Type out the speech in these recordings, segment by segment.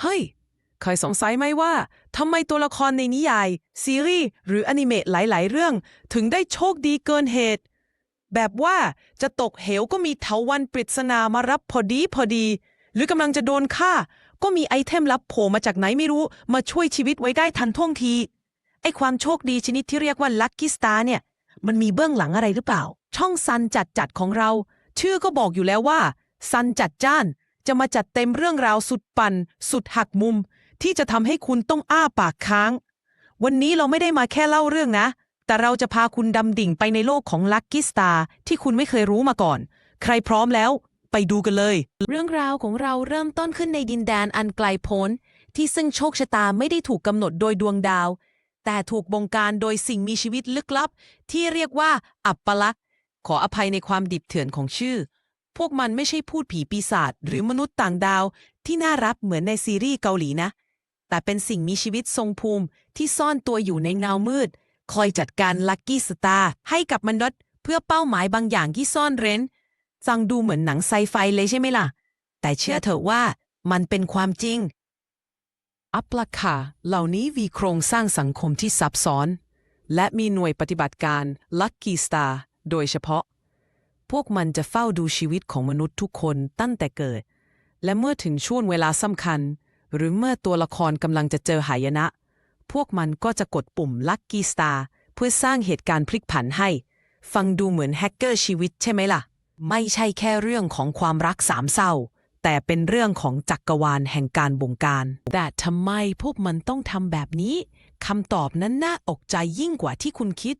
เฮ้ยเคยสงสัยไหมว่าทำไมตัวละครในนิยาย ซีรีส์ หรืออนิเมะหลาย ๆ เรื่อง ถึงได้โชคดีเกินเหตุ แบบว่าจะตกเหวก็มีเถาวันปริศนามารับพอดีพอดี หรือกำลังจะโดนฆ่า ก็มีไอเทมลับโผล่มาจากไหนไม่รู้ มาช่วยชีวิตไว้ได้ทันท่วงที ไอความโชคดีชนิดที่เรียกว่าลัคกี้สตาร์เนี่ย มันมีเบื้องหลังอะไรหรือเปล่า ช่องซันจัดจัดของเรา ชื่อก็บอกอยู่แล้วว่าซันจัดจ้าน จะมาจัดเต็มเรื่องราวสุดปั่น สุดหักมุม ที่จะทำให้คุณต้องอ้าปากค้าง วันนี้เราไม่ได้มาแค่เล่าเรื่องนะ แต่เราจะพาคุณดำดิ่งไปในโลกของลัคกี้สตาร์ที่คุณไม่เคยรู้มาก่อน ใครพร้อมแล้ว ไปดูกันเลย เรื่องราวของเราเริ่มต้นขึ้นในดินแดนอันไกลโพ้นที่ซึ่งโชคชะตาไม่ได้ถูกกำหนดโดยดวงดาว แต่ถูกบงการโดยสิ่งมีชีวิตลึกลับ ที่เรียกว่าอัปปลักษณ์ขออภัยในความดิบเถื่อนของชื่อ พวกมันไม่ใช่พูดผีปีศาจหรือมนุษย์ต่างดาวที่น่ารับเหมือนในซีรีส์เกาหลีนะ แต่เป็นสิ่งมีชีวิตทรงภูมิที่ซ่อนตัวอยู่ในเงามืด คอยจัดการลัคกี้สตาร์ให้กับมนุษย์เพื่อเป้าหมายบางอย่างที่ซ่อนเร้นฟังดูเหมือนหนังไซไฟเลยใช่ไหมล่ะ แต่เชื่อเถอะว่ามันเป็นความจริง อัปลักขาเหล่านี้มีโครงสร้างสังคมที่ซับซ้อน และมีหน่วยปฏิบัติการ Lucky Star โดยเฉพาะ พวกมันจะเฝ้าดูชีวิตของมนุษย์ทุกคนตั้งแต่เกิด และเมื่อถึงช่วงเวลาสำคัญ หรือเมื่อตัวละครกำลังจะเจอหายนะ พวกมันก็จะกดปุ่ม Lucky Star เพื่อสร้างเหตุการณ์พลิกผันให้ ฟังดูเหมือนแฮกเกอร์ชีวิตใช่ไหมล่ะ ไม่ใช่แค่เรื่องของความรักสามเศร้า แต่เป็นเรื่องของจักรวาลแห่งการบงการ แต่ทำไมพวกมันต้องทำแบบนี้คำตอบนั้นน่าอกใจยิ่งกว่าที่คุณคิด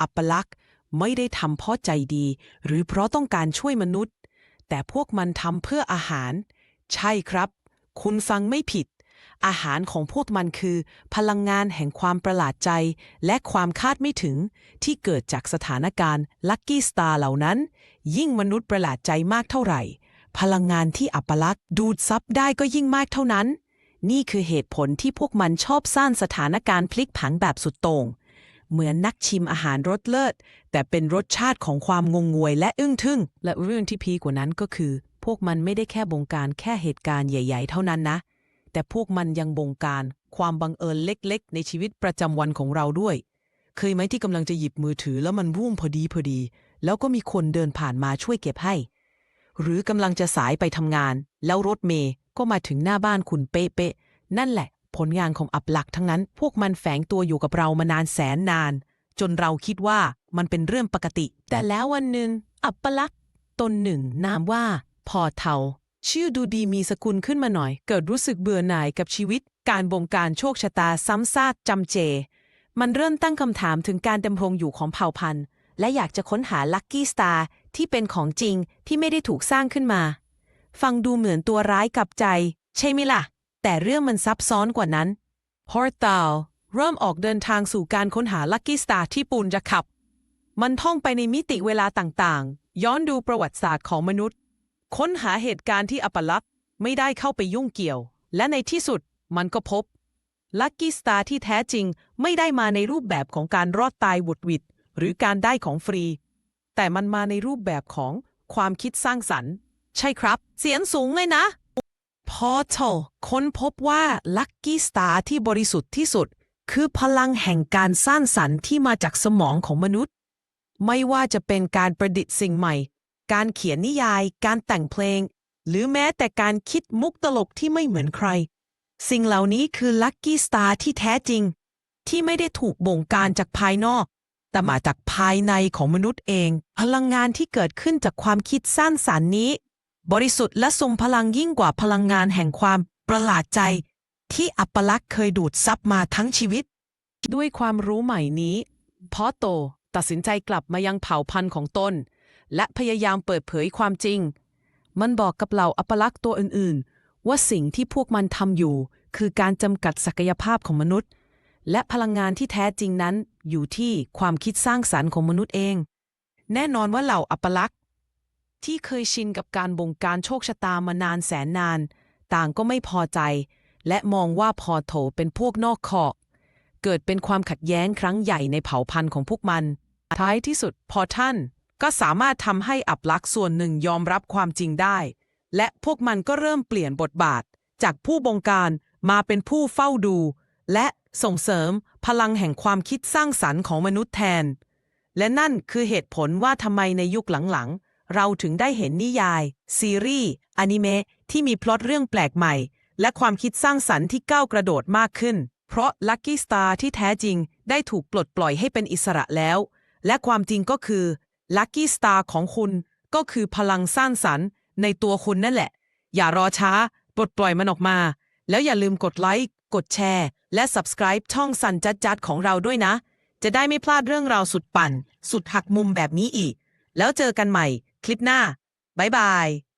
อัปลักษณ์ ไม่ได้ทำเพราะใจดี หรือเพราะต้องการช่วยมนุษย์ แต่พวกมันทำเพื่ออาหาร ใช่ครับ คุณฟังไม่ผิด อาหารของพวกมันคือ พลังงานแห่งความประหลาดใจ และความคาดไม่ถึง ที่เกิดจากสถานการณ์ลัคกี้สตาร์เหล่านั้น ยิ่งมนุษย์ประหลาดใจมากเท่าไหร่ พลังงานที่อัปลักษ์ดูดซับได้ก็ยิ่งมากเท่านั้น นี่คือเหตุผลที่พวกมันชอบสร้างสถานการณ์พลิกผันแบบสุดโต่ง เหมือนนักชิมอาหารรสเลิศ แต่เป็นรสชาติของความงงงวยและอึ้งทึ่ง และเรื่องที่พีกว่านั้นก็คือ พวกมันไม่ได้แค่บงการแค่เหตุการณ์ใหญ่ ๆ เท่านั้นนะ แต่พวกมันยังบงการความบังเอิญเล็ก ๆ ในชีวิตประจำวันของเราด้วย เคยไหมที่กำลังจะหยิบมือถือแล้วมันรุ่งพอดีพอดี แล้วก็มีคนเดินผ่านมาช่วยเก็บให้ หรือกำลังจะสายไปทำงาน แล้วรถเมย์ก็มาถึงหน้าบ้านคุณเป๊ะๆนั่นแหละ ผลงานของอับหลักทั้งนั้น พวกมันแฝงตัวอยู่กับเรามานานแสนนาน จนเราคิดว่ามันเป็นเรื่องปกติ แต่แล้ววันหนึ่ง อัปลักษ์ตนหนึ่ง นามว่า พอเทาชื่อดูดีมีสกุลขึ้นมาหน่อย เกิดรู้สึกเบื่อหน่ายกับชีวิต การบงการโชคชะตาซ้ำซากจำเจ มันเริ่มตั้งคำถามถึงการดำรงอยู่ของเผ่าพันธุ์ และอยากจะค้นหาลัคกี้สตาร์ที่เป็นของจริงที่ไม่ได้ถูกสร้างขึ้นมา ฟังดูเหมือนตัวร้ายกับใจ ใช่ไหมล่ะ แต่เรื่องมันซับซ้อนกว่านั้นพอร์ตาลเริ่มออกเดินทางสู่การค้นหาลัคกี้สตาร์ที่ปูนจะขับ มันท่องไปในมิติเวลาต่างๆ ย้อนดูประวัติศาสตร์ของมนุษย์ ค้นหาเหตุการณ์ที่อัปลักษณ์ไม่ได้เข้าไปยุ่งเกี่ยว และในที่สุดมันก็พบลัคกี้สตาร์ที่แท้จริงไม่ได้มาในรูปแบบของการรอดตายหวุดหวิดหรือการได้ของฟรี แต่มันมาในรูปแบบของความคิดสร้างสรรค์ ใช่ครับ เสียงสูงเลยนะพอเทล ค้นพบว่าลัคกี้สตาร์ที่บริสุทธิ์ที่สุด คือพลังแห่งการสร้างสรรค์ที่มาจากสมองของมนุษย์ ไม่ว่าจะเป็นการประดิษฐ์สิ่งใหม่ การเขียนนิยาย การแต่งเพลง หรือแม้แต่การคิดมุกตลกที่ไม่เหมือนใคร สิ่งเหล่านี้คือลัคกี้สตาร์ที่แท้จริง ที่ไม่ได้ถูกบงการจากภายนอก แต่มาจากภายในของมนุษย์เอง พลังงานที่เกิดขึ้นจากความคิดสร้างสรรค์นี้บริสุทธิ์และทรงพลังยิ่งกว่าพลังงานแห่งความ ประหลาดใจที่อัปลักษณ์เคยดูดซับมาทั้งชีวิต ด้วยความรู้ใหม่นี้พอโตตัดสินใจกลับมายังเผ่าพันธุ์ของตน และพยายามเปิดเผยความจริง มันบอกกับเหล่าอัปลักษณ์ตัวอื่นๆ ว่าสิ่งที่พวกมันทำอยู่ คือการจำกัดศักยภาพของมนุษย์ และพลังงานที่แท้จริงนั้น อยู่ที่ความคิดสร้างสรรค์ของมนุษย์เอง แน่นอนว่าเหล่าอัปลักษณ์ที่เคยชินกับการบงการโชคชะตามานานแสนนาน ต่างก็ไม่พอใจ และมองว่าพอโถเป็นพวกนอกขอบเกิดเป็นความขัดแย้งครั้งใหญ่ในเผ่าพันธุ์ของพวกมัน ท้ายที่สุดพอท่านก็สามารถทำให้อับลักษ์ส่วนหนึ่งยอมรับความจริงได้ และพวกมันก็เริ่มเปลี่ยนบทบาท จากผู้บงการมาเป็นผู้เฝ้าดู และส่งเสริมพลังแห่งความคิดสร้างสรรค์ของมนุษย์แทน และนั่นคือเหตุผลว่าทำไมในยุคหลังๆ เราถึงได้เห็นนิยาย ซีรีส์อนิเมะที่มีพล็อตเรื่องแปลกใหม่ และความคิดสร้างสรรค์ที่ก้าวกระโดดมากขึ้น เพราะลัคกี้สตาร์ที่แท้จริงได้ถูกปลดปล่อยให้เป็นอิสระแล้ว และความจริงก็คือลัคกี้สตาร์ของคุณก็คือพลังสร้างสรรค์ในตัวคุณนั่นแหละ อย่ารอช้า ปลดปล่อยมันออกมา แล้วอย่าลืมกดไลค์กดแชร์ และ subscribe ช่องสันจัดจัดของเราด้วยนะ จะได้ไม่พลาดเรื่องราวสุดปั่น สุดหักมุมแบบนี้อีก แล้วเจอกันใหม่ คลิปหน้า บ๊ายบาย